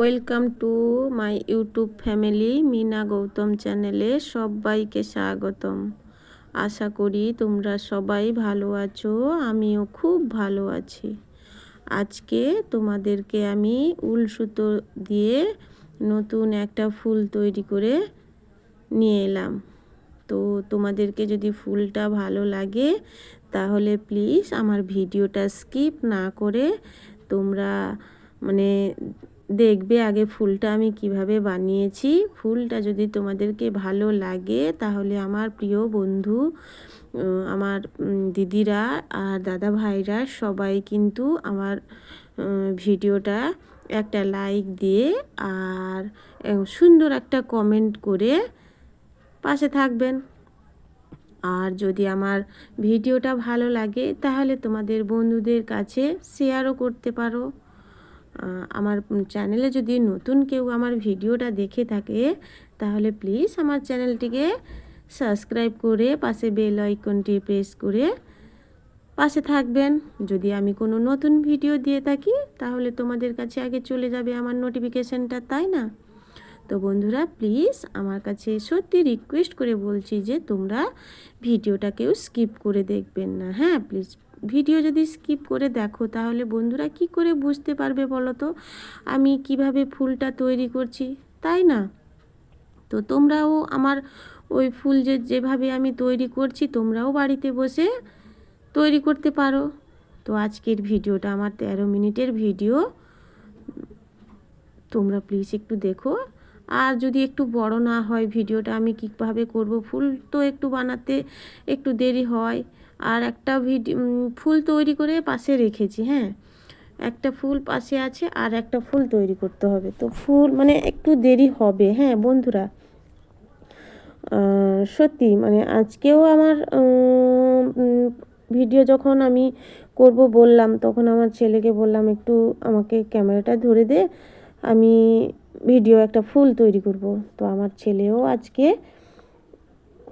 Welcome to my YouTube family Mina Gautam চ্যানেলে সবাইকে স্বাগতম। আশা করি তোমরা সবাই ভালো আছো, আমিও খুব ভালো আছি। আজকে তোমাদেরকে আমি উল সুতো দিয়ে নতুন একটা ফুল তৈরি করে নিয়ে এলাম। তো তোমাদেরকে যদি ফুলটা ভালো লাগে, তাহলে প্লিজ আমার ভিডিওটা স্কিপ না করে তোমরা মানে দেখবে আগে ফুলটা আমি কীভাবে বানিয়েছি। ফুলটা যদি তোমাদেরকে ভালো লাগে, তাহলে আমার প্রিয় বন্ধু আমার দিদিরা আর দাদা ভাইরা সবাই কিন্তু আমার ভিডিওটা একটা লাইক দিয়ে আর সুন্দর একটা কমেন্ট করে পাশে থাকবেন। আর যদি আমার ভিডিওটা ভালো লাগে, তাহলে তোমাদের বন্ধুদের কাছে শেয়ারও করতে পারো। আমার চ্যানেলে যদি নতুন কেউ আমার ভিডিওটা দেখে থাকে, তাহলে প্লিজ আমার চ্যানেলটিকে সাবস্ক্রাইব করে পাশে বেল আইকনটি প্রেস করে পাশে থাকবেন। যদি আমি কোনো নতুন ভিডিও দিয়ে থাকি, তাহলে তোমাদের কাছে আগে চলে যাবে আমার নোটিফিকেশানটা তাই না? তো বন্ধুরা প্লিজ আমার কাছে সত্যি রিকোয়েস্ট করে বলছি যে তোমরা ভিডিওটা কেউ স্কিপ করে দেখবেন না। হ্যাঁ প্লিজ ভিডিও যদি স্কিপ করে দেখো, তাহলে বন্ধুরা কি করে বুঝতে পারবে বলো তো? আমি কীভাবে ফুলটা তৈরি করছি, তাই না? তো তোমরাও আমার ওই ফুল যে, যেভাবে আমি তৈরি করছি, তোমরাও বাড়িতে বসে তৈরি করতে পারো। তো আজকের ভিডিওটা আমার তেরো মিনিটের ভিডিও। তোমরা প্লিজ একটু দেখো। আর যদি একটু বড় না হয় ভিডিওটা, আমি কীভাবে করব? ফুল তো একটু বানাতে একটু দেরি হয়। আর একটা ভিডিও ফুল তৈরি করে পাশে রেখেছি হ্যাঁ। একটা ফুল পাশে আছে আর একটা ফুল তৈরি করতে হবে। তো ফুল মানে একটু দেরি হবে হ্যাঁ বন্ধুরা। সত্যি মানে আজকেও আমার ভিডিও যখন আমি করব বললাম, তখন আমার ছেলেকে বললাম, একটু আমাকে ক্যামেরাটা ধরে দে, আমি ভিডিও একটা ফুল তৈরি করব। তো আমার ছেলেও আজকে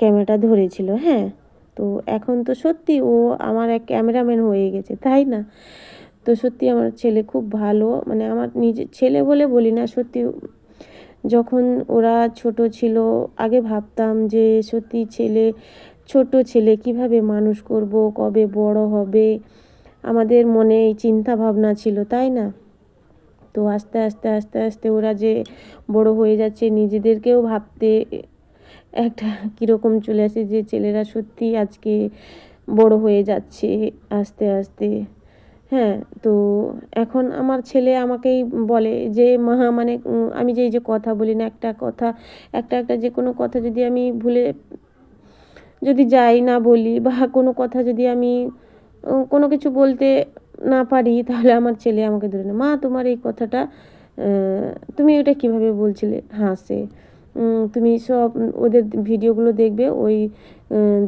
ক্যামেরাটা ধরেছিল হ্যাঁ। তো এখন তো সত্যি ও আমার এক ক্যামেরাম্যান হয়ে গেছে, তাই না? তো সত্যি আমার ছেলে খুব ভালো মানে আমার নিজের ছেলে বলে বলি না, সত্যি যখন ওরা ছোট ছিল, আগে ভাবতাম যে সত্যি ছেলে, ছোট ছেলে কীভাবে মানুষ করব, কবে বড় হবে, আমাদের মনে এই চিন্তা ভাবনা ছিল, তাই না? তো আস্তে আস্তে আস্তে আস্তে ওরা যে বড় হয়ে যাচ্ছে, নিজেদেরকেও ভাবতে একটা কীরকম চলে আসে যে ছেলেরা সত্যি আজকে বড় হয়ে যাচ্ছে আস্তে আস্তে। হ্যাঁ তো এখন আমার ছেলে আমাকেই বলে যে, মা মানে আমি যে, এই যে কথা বলি না, একটা কথা, একটা একটা যে কোনো কথা যদি আমি ভুলে, যদি যাই না বলি বা কোনো কথা যদি আমি কোনো কিছু বলতে না পারি, তাহলে আমার ছেলে আমাকে ধরে না মা, তোমার এই কথাটা তুমি ওটা কীভাবে বলছিলে? হাসে। তুমি সব ওদের ভিডিওগুলো দেখবে, ওই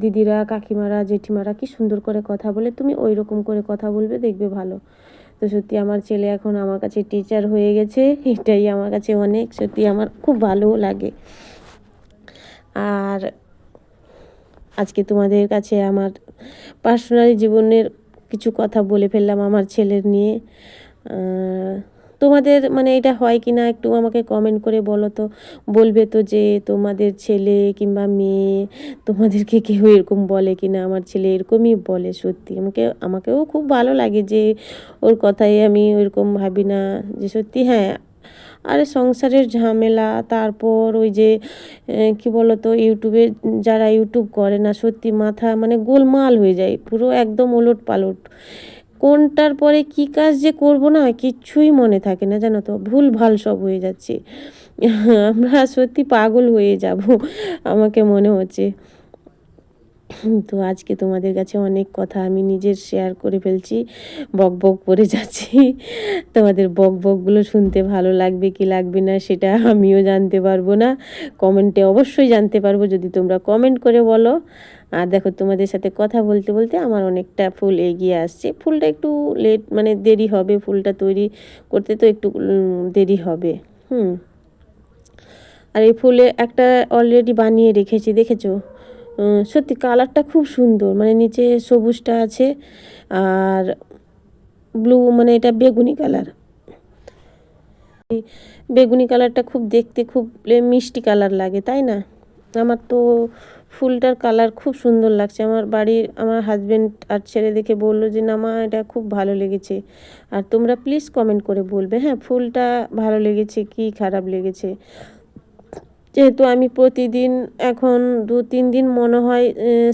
দিদিরা, কাকিমারা, জেঠিমারা কি সুন্দর করে কথা বলে, তুমি ওই রকম করে কথা বলবে, দেখবে ভালো। তো সত্যি আমার ছেলে এখন আমার কাছে টিচার হয়ে গেছে, এটাই আমার কাছে অনেক, সত্যি আমার খুব ভালো লাগে। আর আজকে তোমাদের কাছে আমার পার্সোনালি জীবনের কিছু কথা বলে ফেললাম আমার ছেলের নিয়ে। তোমাদের মানে এটা হয় কি না একটু আমাকে কমেন্ট করে বলো তো। বলবে তো যে তোমাদের ছেলে কিংবা মেয়ে তোমাদেরকে কেউ এরকম বলে কি না আমার ছেলে এরকমই বলে সত্যি। আমাকে, আমাকেও খুব ভালো লাগে যে ওর কথাই আমি ওইরকম ভাবি না যে সত্যি হ্যাঁ। আর সংসারের ঝামেলা, তারপর ওই যে কি বলতো ইউটিউবে যারা ইউটিউব করে না, সত্যি মাথা মানে গোলমাল হয়ে যায়, পুরো একদম ওলট পালট। কোনটার পরে কি কাজ যে করব না কিচ্ছুই মনে থাকে না, জানো তো? ভুল ভালো সব হয়ে যাচ্ছে। আমরা সত্যি পাগল হয়ে যাব, আমাকে মনে হচ্ছে। তো আজকে তোমাদের কাছে অনেক কথা আমি নিজের শেয়ার করে ফেলছি, বক বক করে যাচ্ছি। তোমাদের বক বকগুলো শুনতে ভালো লাগবে কি লাগবে না, সেটা আমিও জানতে পারব না। কমেন্টে অবশ্যই জানতে পারব, যদি তোমরা কমেন্ট করে বলো। আর দেখো তোমাদের সাথে কথা বলতে বলতে আমার অনেকটা ফুল এগিয়ে আসছে। ফুলটা একটু লেট মানে দেরি হবে, ফুলটা তৈরি করতে তো একটু দেরি হবে। হুম। আর এই ফুলে একটা অলরেডি বানিয়ে রেখেছি, দেখেছ? সত্যি কালারটা খুব সুন্দর মানে নিচে সবুজটা আছে আর ব্লু মানে এটা বেগুনি কালার। বেগুনি কালারটা খুব দেখতে, খুব মিষ্টি কালার লাগে, তাই না? আমার তো ফুলটার কালার খুব সুন্দর লাগছে। আমার বাড়ির আমার হাজব্যান্ড আর ছেলে দেখে বলল যে, না মা, এটা খুব ভালো লেগেছে। আর তোমরা প্লিজ কমেন্ট করে বলবে হ্যাঁ ফুলটা ভালো লেগেছে, কি খারাপ লেগেছে? যেহেতু আমি প্রতিদিন এখন দু তিন দিন মনে হয়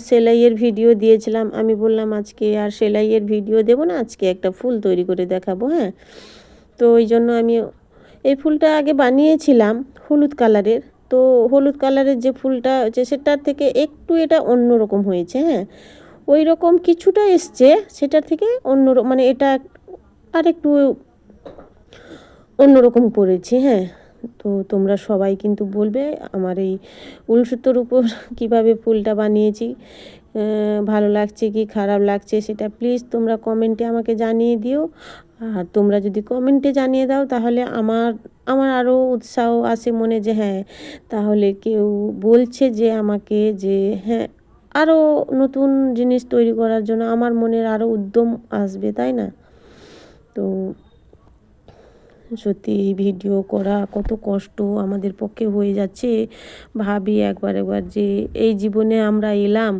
সেলাইয়ের ভিডিও দিয়েছিলাম। আমি বললাম, আজকে আর সেলাইয়ের ভিডিও দেবো না, আজকে একটা ফুল তৈরি করে দেখাবো। হ্যাঁ তো ওই জন্য আমি এই ফুলটা আগে বানিয়েছিলাম, হলুদ কালারের তো হলুদ কালারের যে ফুলটা হচ্ছে সেটার থেকে একটু এটা অন্য রকম হয়েছে হ্যাঁ? ওই রকম কিছুটা এসছে, সেটার থেকে অন্য মানে এটা আর একটু অন্যরকম পড়েছে হ্যাঁ? তো তোমরা সবাই কিন্তু বলবে আমার এই উলসুতোর উপর কীভাবে ফুলটা বানিয়েছি। ভালো লাগছে কি, খারাপ লাগছে সেটা প্লিজ তোমরা কমেন্টে আমাকে জানিয়ে দিও। আর তোমরা যদি কমেন্টে জানিয়ে দাও তাহলে আমার আমার আরও উৎসাহ আসে মনে যে হ্যাঁ তাহলে কেউ বলছে যে আমাকে যে হ্যাঁ আরও নতুন জিনিস তৈরি করার জন্য আমার মনের আরও উদ্যম আসবে, তাই না? তো সত্যি ভিডিও করা কত কষ্ট আমাদের পক্ষে হয়ে যাচ্ছে। ভাবি একবার একবার যে এই জীবনে আমরা এলাম।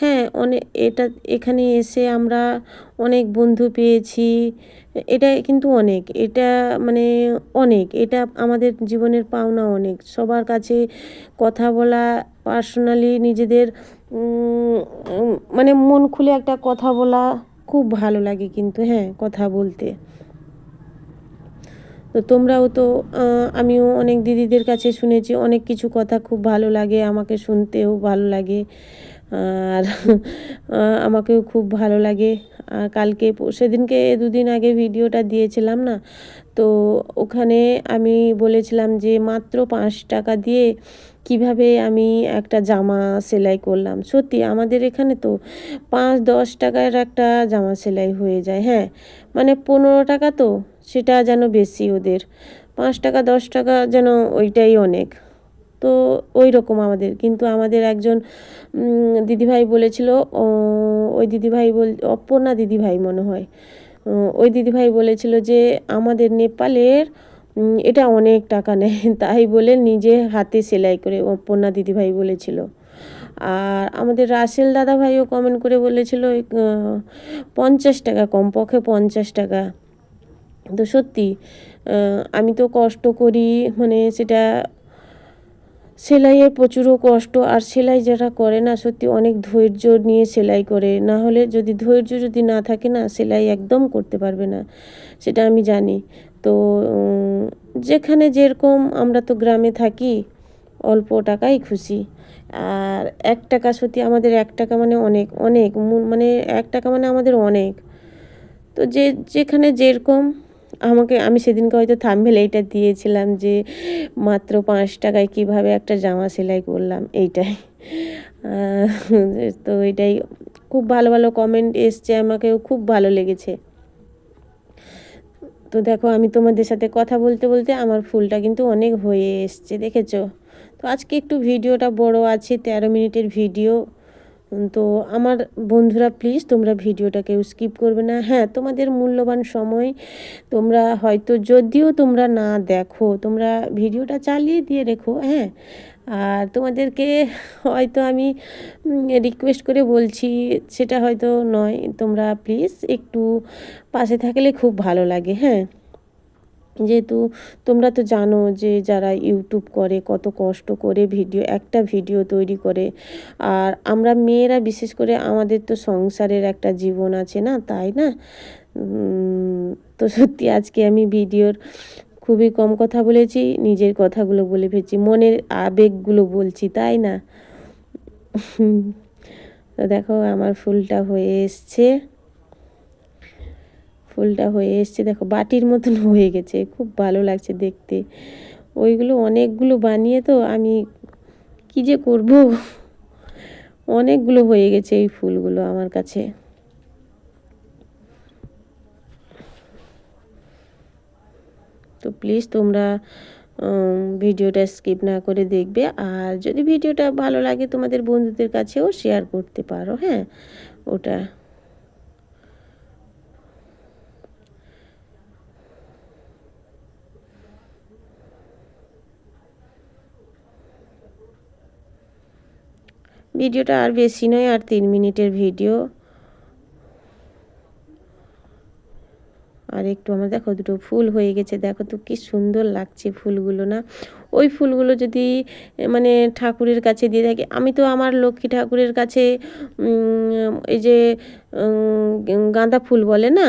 হ্যাঁ অনেক এটা এখানে এসে আমরা অনেক বন্ধু পেয়েছি। এটা কিন্তু অনেক, এটা মানে অনেক, এটা আমাদের জীবনের পাওনা অনেক। সবার কাছে কথা বলা, পার্সোনালি নিজেদের মানে মন খুলে একটা কথা বলা খুব ভালো লাগে কিন্তু হ্যাঁ কথা বলতে। তো তোমরাও তো আমিও অনেক দিদিদের কাছে শুনেছি, অনেক কিছু কথা খুব ভালো লাগে, আমাকে শুনতেও ভালো লাগে, আর আমাকেও খুব ভালো লাগে। আর কালকে সেদিনকে দুদিন আগে ভিডিওটা দিয়েছিলাম না? তো ওখানে আমি বলেছিলাম যে, মাত্র পাঁচ টাকা দিয়ে কীভাবে আমি একটা জামা সেলাই করলাম? সত্যি, আমাদের এখানে তো পাঁচ দশ টাকার একটা জামা সেলাই হয়ে যায় হ্যাঁ? মানে পনেরো টাকা তো। সেটা যেন বেশি ওদের। পাঁচ টাকা, দশ টাকা যেন ওইটাই অনেক। তো ওই রকম আমাদের। কিন্তু আমাদের একজন দিদিভাই বলেছিল ওই দিদিভাই বল, অপর্ণা দিদিভাই মনে হয়। ওই দিদিভাই বলেছিল যে, আমাদের নেপালের এটা অনেক টাকা নেয়। তাই বলে নিজে হাতে সেলাই করে অপর্ণা দিদিভাই বলেছিল। আর আমাদের রাসেল দাদা ভাইও কমেন্ট করে বলেছিল পঞ্চাশ টাকা কমপক্ষে পঞ্চাশ টাকা। তো সত্যি আমি তো কষ্ট করি মানে সেটা সেলাইয়ের প্রচুরও কষ্ট, আর সেলাই যারা করে না, সত্যি অনেক ধৈর্য নিয়ে সেলাই করে। না হলে যদি ধৈর্য যদি না থাকে না, সেলাই একদম করতে পারবে না, সেটা আমি জানি। তো যেখানে যেরকম আমরা তো গ্রামে থাকি, অল্প টাকাই খুশি। আর এক টাকা সত্যি আমাদের এক টাকা মানে অনেক অনেক। মানে এক টাকা মানে আমাদের অনেক। তো যে, যেখানে যেরকম আমাকে, আমি সেদিনকে হয়তো থামবেল এইটা দিয়েছিলাম যে মাত্র পাঁচ টাকায় কীভাবে একটা জামা সেলাই করলাম, এইটাই। তো এটাই খুব ভালো ভালো কমেন্ট এসছে আমাকেও, খুব ভালো লেগেছে। তো দেখো, আমি তোমাদের সাথে কথা বলতে বলতে আমার ফুলটা কিন্তু অনেক হয়ে এসছে, দেখেছ? তো আজকে একটু ভিডিওটা বড় আছে, তেরো মিনিটের ভিডিও। তো আমার বন্ধুরা প্লিজ তোমরা ভিডিওটা কেউ স্কিপ করবে না। হ্যাঁ তোমাদের মূল্যবান সময় তোমরা হয়তো যদিও তোমরা না দেখো, তোমরা ভিডিওটা চালিয়ে দিয়ে রেখো হ্যাঁ। আর তোমাদেরকে হয়তো আমি রিকোয়েস্ট করে বলছি, সেটা হয়তো নয়, তোমরা প্লিজ একটু পাশে থাকলে খুব ভালো লাগে হ্যাঁ। যেহেতু তোমরা তো জানো যে যারা ইউটিউব করে, কত কষ্ট করে ভিডিও, একটা ভিডিও তৈরি করে। আর আমরা মেয়েরা বিশেষ করে আমাদের তো সংসারের একটা জীবন আছে না, তাই না? তো সত্যি আজকে আমি ভিডিওর খুবই কম কথা বলেছি, নিজের কথাগুলো বলে ফেলছি, মনের আবেগগুলো বলছি, তাই না? তো দেখো আমার ফুলটা হয়ে এসছে। ফুলটা হয়ে এসছে। দেখো, বাটির মতন হয়ে গেছে। খুব ভালো লাগছে দেখতে। ওইগুলো অনেকগুলো বানিয়ে তো আমি কি যে করব? অনেকগুলো হয়ে গেছে এই ফুলগুলো আমার কাছে। তো প্লিজ তোমরা ভিডিওটা স্কিপ না করে দেখবে। আর যদি ভিডিওটা ভালো লাগে তোমাদের বন্ধুদের কাছেও শেয়ার করতে পারো হ্যাঁ? ওটা ভিডিওটা আর বেশি নয়, আর তিন মিনিটের ভিডিও। আর একটু আমার দেখো, দুটো ফুল হয়ে গেছে। দেখো তো কি সুন্দর লাগছে ফুলগুলো না। ওই ফুলগুলো যদি মানে ঠাকুরের কাছে দিয়ে থাকি, আমি তো আমার লক্ষ্মী ঠাকুরের কাছে এই যে গাঁদা ফুল বলে না?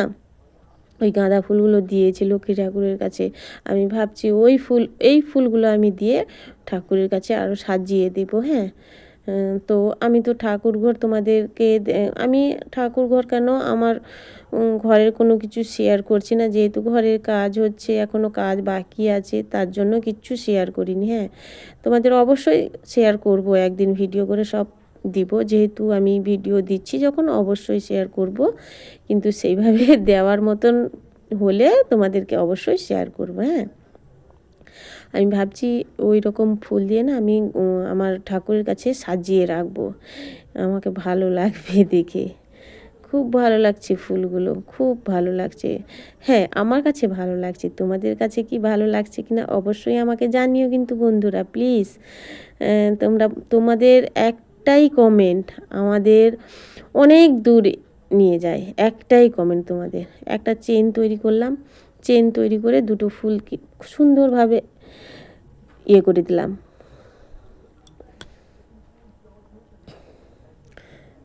ওই গাঁদা ফুলগুলো দিয়েছি লক্ষ্মী ঠাকুরের কাছে। আমি ভাবছি ওই ফুল, এই ফুলগুলো আমি দিয়ে ঠাকুরের কাছে আরও সাজিয়ে দেবো হ্যাঁ? তো আমি তো ঠাকুর ঘর তোমাদেরকে আমি ঠাকুর ঘর কেন আমার ঘরের কোনো কিছু শেয়ার করছি না? যেহেতু ঘরের কাজ হচ্ছে এখনও কাজ বাকি আছে, তার জন্য কিচ্ছু শেয়ার করিনি হ্যাঁ? তোমাদের অবশ্যই শেয়ার করব, একদিন ভিডিও করে সব দিব। যেহেতু আমি ভিডিও দিচ্ছি যখন, অবশ্যই শেয়ার করব। কিন্তু সেইভাবে দেওয়ার মতন হলে তোমাদেরকে অবশ্যই শেয়ার করব হ্যাঁ? আমি ভাবছি ওই রকম ফুল দিয়ে না আমি আমার ঠাকুরের কাছে সাজিয়ে রাখব। আমাকে ভালো লাগবে দেখে। খুব ভালো লাগছে ফুলগুলো, খুব ভালো লাগছে। হ্যাঁ আমার কাছে ভালো লাগছে। তোমাদের কাছে কি ভালো লাগছে কি না অবশ্যই আমাকে জানিও কিন্তু বন্ধুরা, প্লিজ। তোমরা, তোমাদের একটাই কমেন্ট আমাদের অনেক দূর নিয়ে যায়। একটাই কমেন্ট তোমাদের। একটা চেন তৈরি করলাম। চেন তৈরি করে দুটো ফুল সুন্দরভাবে ইয়ে করে দিলাম।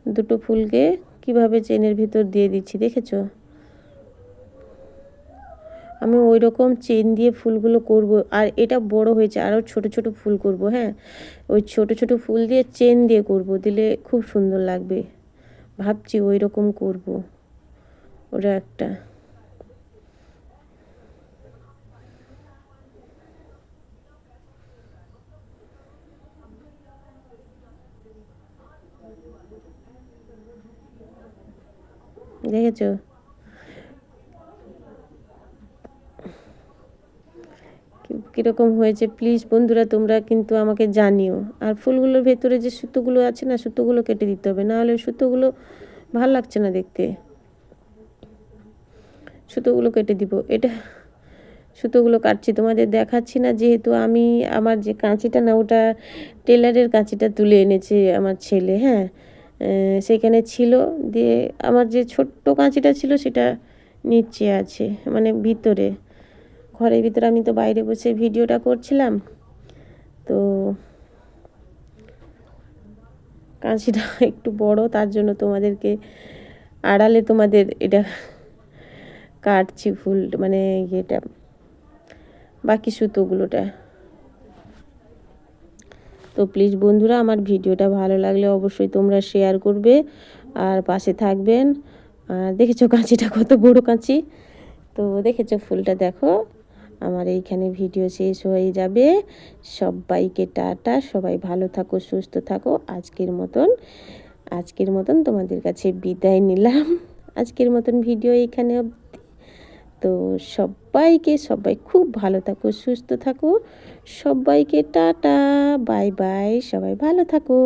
দুটো ফুলকে কীভাবে চেনের ভিতর দিয়ে দিচ্ছি দেখেছ? আমি ওই রকম চেন দিয়ে ফুলগুলো করব, আর এটা বড় হয়েছে, আরও ছোট ছোট ফুল করব হ্যাঁ? ওই ছোট ছোট ফুল দিয়ে চেন দিয়ে করব, দিলে খুব সুন্দর লাগবে। ভাবছি ওই রকম করব। ওটা একটা। দেখেছ? কীরকম হয়েছে? প্লিজ বন্ধুরা, তোমরা কিন্তু আমাকে জানিও। আর ফুলগুলোর ভেতরে যে সুতোগুলো আছে না, সুতোগুলো কেটে দিতে হবে। নাহলে সুতোগুলো ভালো লাগছে না দেখতে। সুতোগুলো কেটে দিব। এটা সুতোগুলো কাটছি। তোমাদের দেখাচ্ছি না, যেহেতু আমি আমার যে কাঁচিটা না, ওটা টেলারের কাঁচিটা তুলে এনেছে আমার ছেলে হ্যাঁ? সেখানে ছিল। দিয়ে আমার যে ছোট্ট কাঁচিটা ছিল, সেটা নিচে আছে মানে ভিতরে। ঘরের ভিতরে আমি তো বাইরে বসে ভিডিওটা করছিলাম। তো কাঁচিটা একটু বড়, তার জন্য তোমাদেরকে আড়ালে তোমাদের এটা কাটছি ফুল মানে ইয়েটা, বাকি সুতোগুলোটা। তো প্লিজ বন্ধুরা, আমার ভিডিওটা ভালো লাগলে অবশ্যই তোমরা শেয়ার করবে আর পাশে থাকবেন। আর দেখেছ কাঁচিটা কত বড় কাঁচি? তো দেখেছ ফুলটা দেখো, আমার এইখানে ভিডিও শেষ হয়ে যাবে। সবাইকে টাটা, সবাই ভালো থাকো, সুস্থ থাকো। আজকের মতন আজকের মতন তোমাদের কাছে বিদায় নিলাম। আজকের মতন ভিডিও এইখানে তো সবাইকে সবাই খুব ভালো থাকো সুস্থ থাকো সবাইকে টাটা বাই বাই সবাই ভালো থাকো।